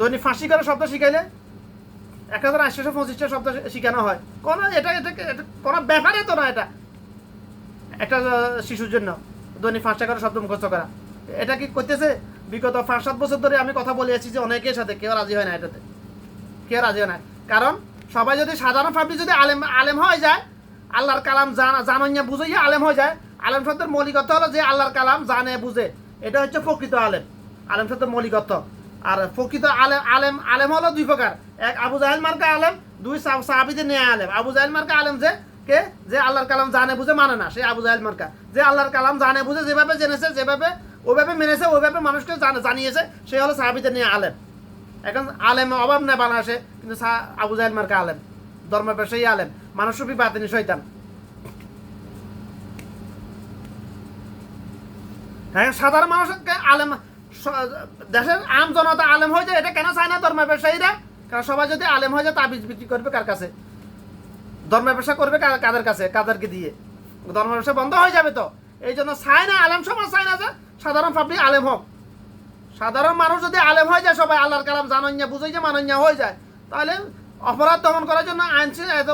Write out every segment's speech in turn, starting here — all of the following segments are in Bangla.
দৈনিক ফাঁসি করে শব্দ শিখাইলে? এক হাজার আটশোশো পঁচিশটা শব্দ শিখানো হয়। কোনো এটা এটা কোনো ব্যাপারে তো না এটা। একটা শিশুর জন্য দৈনিক পাঁচটা করে শব্দ মুখস্থ করা। এটা কি করতেছে? বিগত পাঁচ, সাত বছর ধরে আমি কথা বলে যে অনেকের সাথে কেউ রাজি হয় না এটাতে। কেউ রাজি হয় না। কারণ সবাই যদি সাধারণ পাবলিক যদি আলেম আলেম হয়ে যায়, আল্লাহর কালাম জানা, জানাইয়া বুঝাইয়া আলেম হয়ে যায়, আলেম শব্দের মৌলিকত্ব হলো যে আল্লাহর কালাম জানে, বুঝে। এটা হচ্ছে প্রকৃত আলেম। আলেম শব্দের মৌলিকত্ব আর প্রকৃত আলেম আলেম আলেম হলো দুই প্রকার। এক আবু জাহেল মার্কা আলেম, দুই সাহ- সাহাবিদের নিয়ে আলেম। আবু জাহেল মার্কা আলেম যে কে? যে আল্লাহর কালাম জানে বুঝে মানে না সে আবু জাহেল মার্কা। যে আল্লাহর কালাম জানে বুঝে, যেভাবে জেনেছে, যেভাবে ওইভাবে মেনেছে ওইভাবে মানুষকে জানিয়েছে, সে হলো সাহাবিদের নিয়ে আলেম। এখন আলেম অভাব নেই বাংলাদেশে, কিন্তু আবু জাহেল মার্কা আলেম। ধর্ম পেশাই আলেম। মানুষ রূপী বাতিনি শৈতান হ্যাঁ সাধারণ মানুষকে আলেম দেশের আম জনতা আলেম হয়ে যায়, এটা কেন চায় না ধর্ম ব্যবসায়ীরা? কারণ সবাই যদি আলেম হয়ে যায়, তাবিজ বিক্রি করবে কার কাছে? ধর্ম ব্যবসা করবে কাদের কাছে? কাদেরকে দিয়ে? ধর্ম ব্যবসা বন্ধ হয়ে যাবে তো। এই জন্য চায় না আলেম, সমাজ চায় না যে সাধারণ পাবলিক আলেম হোক। সাধারণ মানুষ যদি আলেম হয়ে যায়, সবাই আল্লাহর কালাম জানাইয়া বুঝে যে মানাইয়া হয়ে যায়। তাহলে অপরাধ দমন করার জন্য আইন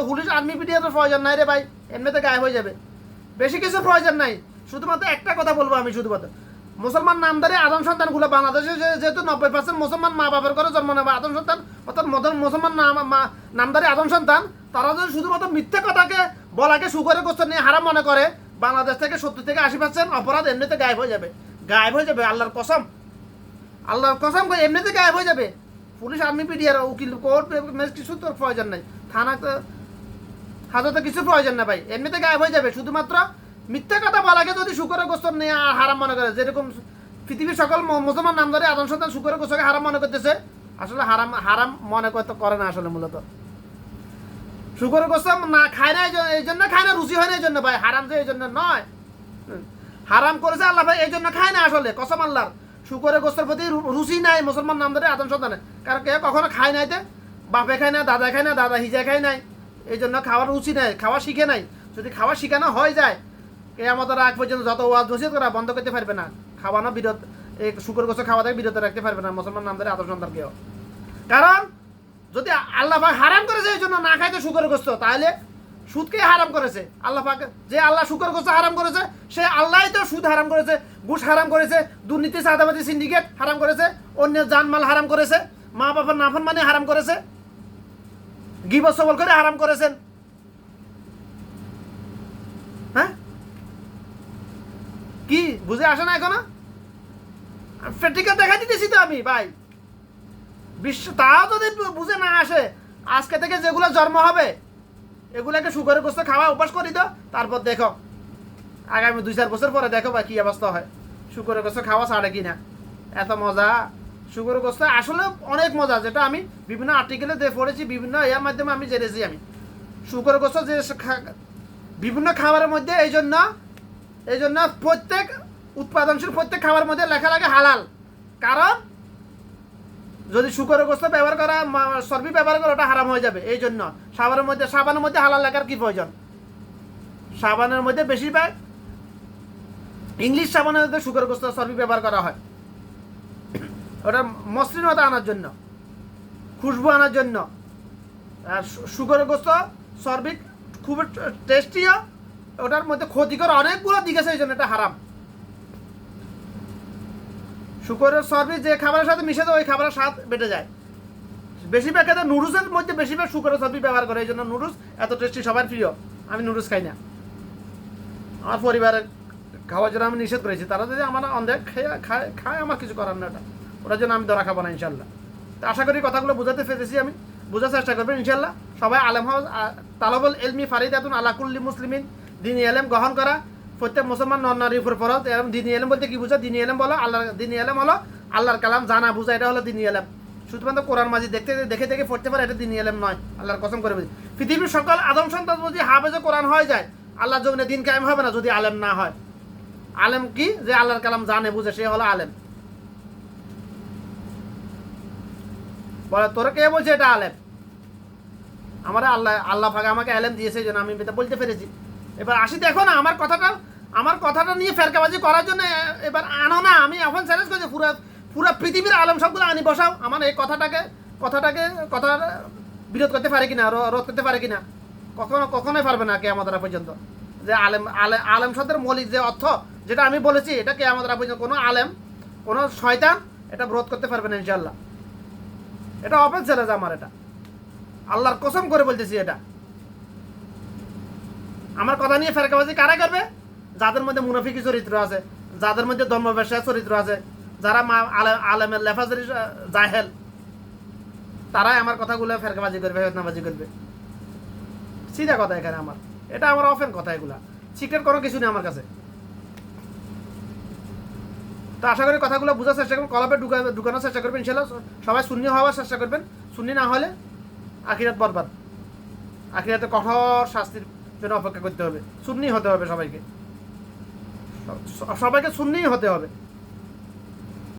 পুলিশ, আর্মি পিডিয়া তো প্রয়োজন নাই রে ভাই। এমনিতে গায়েব হয়ে যাবে। বেশি কিছু প্রয়োজন নাই। শুধুমাত্র একটা কথা বলব আমি শুধুমাত্র। মুসলমান নামদারি আদম সন্তানগুলো বাংলাদেশে যে- যেহেতু নব্বই পার্সেন্ট মুসলমান মা বাবার করে জন্ম নেবে, আদম সন্তান, অর্থাৎ মুসলমান নামদারি আদম সন্তান, তারা যদি শুধুমাত্র মিথ্যে কথাকে বলাকে সুগরে গোস্ত নিয়ে হারাম মনে করে, বাংলাদেশ থেকে সত্তর থেকে আশি পার্সেন্ট অপরাধ এমনিতে গায়েব হয়ে যাবে। গায়েব হয়ে যাবে, আল্লাহর কসম। আল্লাহর কসম এমনিতে গায়েব হয়ে যাবে। পুলিশ, আর্মি পিডিয়ার উকিল, কোর্ট কিছু তোর প্রয়োজন নাই। থানা হাজতে কিছু প্রয়োজন না ভাই, এমনিতে গায়েব হয়ে যাবে। শুধুমাত্র মিথ্যা কথা বলাকে যদি শুকরের গোস্তর নিয়ে হারাম মনে করে, যেরকম পৃথিবীর সকল মুসলমান নাম ধরে আদম সন্তান শুকরের গোস্তকে হারাম মনে করতেছে, আসলে হারাম হারাম মনে করতে করে না আসলে মূলত। শুকরের গোস্ত না খায় না, এই জন্য খায় না রুচি হয় না এই জন্য ভাই, হারাম যে এই জন্য নয়। হারাম করেছে আল্লাহ ভাই, এই জন্য খায় না আসলে, কসম আল্লাহর। শুকরের গোস্তের প্রতি রুচি নাই মুসলমান নাম ধরে আদম সন্তানের কারণ কে কখনো খায় নাই তে, বাপে খায় না, দাদা খায় না, দাদা হিজা খায় নাই। এই জন্য খাওয়ার রুচি নাই, খাওয়া শিখে নাই। যদি খাওয়া শিখানো হয়ে যায় কে আমাদের আগ পর্যন্ত যত ওয়াজ বসে করা বন্ধ করতে পারবে না। খাওয়ানো বিরত এই শুকর গোস্ত খাওয়া থেকে বিরত রাখতে পারবে না, মুসলমান নাম ধরে আদম সন্তান কেউ। কারণ, যদি আল্লাহ পাক হারাম করেছে এই জন্য না খাইতে শুকর গোস্ত, তাহলে সুদকে হারাম করেছে। আল্লাহ পাক যে আল্লাহ শুকর গোস্ত হারাম করেছে, সে আল্লাহই তো সুদ হারাম করেছে, ঘুষ হারাম করেছে, দুর্নীতি চাঁদাবাজি সিন্ডিকেট হারাম করেছে, অন্যের জানমাল হারাম করেছে মা বাবার নাফন মানে হারাম করেছে, গিবত সবল করে হারাম করেছেন হ্যাঁ কি বুঝে আসে না এখনও? প্র্যাকটিক্যাল দেখা দিতেছি তো আমি, ভাই। বিশ্ব, তাও যদি বুঝে না আসে, আজকে থেকে যেগুলো জন্ম হবে, এগুলোকে সুগারের গোস্ত খাওয়া অভ্যাস করি তো, তারপর দেখো। আগামী দুই চার বছর পরে দেখো বা কি অবস্থা হয়। শুকরের গোস্ত খাওয়া ছাড়ে কি না এত মজা। শুকরের গোস্ত আসলে অনেক মজা, যেটা আমি বিভিন্ন আর্টিকেলে দিয়ে পড়েছি, বিভিন্ন এর মাধ্যমে আমি জেনেছি আমি। শুকরের গোস্ত যে বিভিন্ন খাবারের মধ্যে এই জন্য এই জন্য প্রত্যেক উৎপাদনশীল প্রত্যেক খাবারের মধ্যে লেখা লাগে হালাল। কারণ যদি শুকরের গোস্ত ব্যবহার করা সর্বি ব্যবহার করা, ওটা হারাম হয়ে যাবে। এই জন্য সাবানের মধ্যে সাবানের মধ্যে হালাল লেখার কি প্রয়োজন? সাবানের মধ্যে বেশিরভাগ ইংলিশ সাবানের মধ্যে শুকর, গোস্ত সর্বি ব্যবহার করা হয়। ওটা মসৃণতা আনার জন্য, খুশবু আনার জন্য। আর শু- শুকরের গোস্ত, চর্বি খুব টেস্টিও ওটার মধ্যে ক্ষতিকর অনেকগুলো দিক আছে, এই জন্য এটা হারাম। শুকরের চর্বি যে খাবারের সাথে মিশে যায়, ওই খাবারের স্বাদ বেটে যায়। বেশিরভাগ ক্ষেত্রে নুডলসের মধ্যে বেশিরভাগ শুকরের চর্বি ব্যবহার করে, এই জন্য নুডলস এত টেস্টি সবার প্রিয়। আমি নুডলস খাই না। আমার পরিবারের খাওয়ার জন্য আমি নিষেধ করেছি। তারা যদি আমার অন্ধেক খেয়ে, খায় খায়, আমার কিছু করার না এটা ওটার জন্য আমি ধরা খাব না, ইনশাল্লাহ। তো আশা করি কথাগুলো বোঝাতে পেরেছি আমি। বোঝার চেষ্টা করবেন ইনশাল্লাহ। সবাই আলেম হাউস তালবল এলমি ফারিদাতুন আলাকুল্লি মুসলিমিন, দিনী এলেম গ্রহণ করা। প্রত্যেক মুসলমান নন নারীর উপর ফরজ। এরকম দিনী এলেম বলতে কি বুঝো? দিনী এলেম বলো আল্লাহ দিনী এলেম হলো আল্লাহর কালাম জানা, বুঝা, এটা হলো দিনী এলেম। শুধুমাত্র কোরআন মাঝি দেখতে দেখে দেখে পড়তে পারে, এটা দিনী এলেম নয়। আল্লাহর কসম করে বলছি পৃথিবীর সকল আদম সন্তান যদি হাফেজে কোরআন হয়ে যায় আল্লাহ জমিনে দিন কায়েম হবে না যদি আলেম না হয়। আলেম কি? যে আল্লাহর কালাম জানে, বুঝে, সে হলো আলেম। বলে, তোরা কে বলছে এটা আলেম? আমার আল্লাহ আল্লাহ ফাঁকা আমাকে আলেম দিয়েছে জন্য আমি এটা বলতে পেরেছি। এবার আসি দেখো না, আমার কথাটা আমার কথাটা নিয়ে ফেরকাবাজি করার জন্য, এবার আনো না, আমি এখন চ্যালেঞ্জ করছি, পুরো পুরো পৃথিবীর আলম সবগুলো আনি, বসাও। আমার এই কথাটাকে কথাটাকে কথা বিরোধ করতে পারে কিনা রোধ করতে পারে কিনা, কখনো, কখনোই পারবে না কে আমাদের পর্যন্ত। যে আলেম, আলে, আলেম শব্দের মৌলিক যে অর্থ, যেটা আমি বলেছি, এটা কে আমাদের পর্যন্ত, কোনো আলেম, কোনো শয়তান এটা রোধ করতে পারবে না ইনশাল্লাহ এটা অপেন চ্যালেঞ্জ আমার এটা। আল্লাহর কসম করে বলতেছি এটা। আমার কথা নিয়ে ফেরকাবাজি কারা করবে? যাদের মধ্যে মুনাফিকি চরিত্র আছে, যাদের মধ্যে ধর্ম ব্যবসায় চরিত্র আছে, যারা মা আলে- আলেমের লেফাজের জাহেল, তারাই আমার কথাগুলো ফেরকাবাজি করবে ফেতনাবাজি করবে। সিধা কথা এখানে আমার। এটা আমার অফেন কথা এগুলা। সিক্রেট কোনো কিছু নেই আমার কাছে। তো আশা করি কথাগুলো বোঝার চেষ্টা করবেন কলপে ঢুকা ঢুকানোর চেষ্টা করবেন ইনশাল্লাহ। সবাই শূন্য হওয়ার চেষ্টা করবেন। শূন্য না হলে আখিরাত বরবাদ। আখিরাতে কঠোর শাস্তির জন্য অপেক্ষা করতে হবে। সুন্নি হতে হবে সবাইকে। সবাইকে শূন্যই হতে হবে।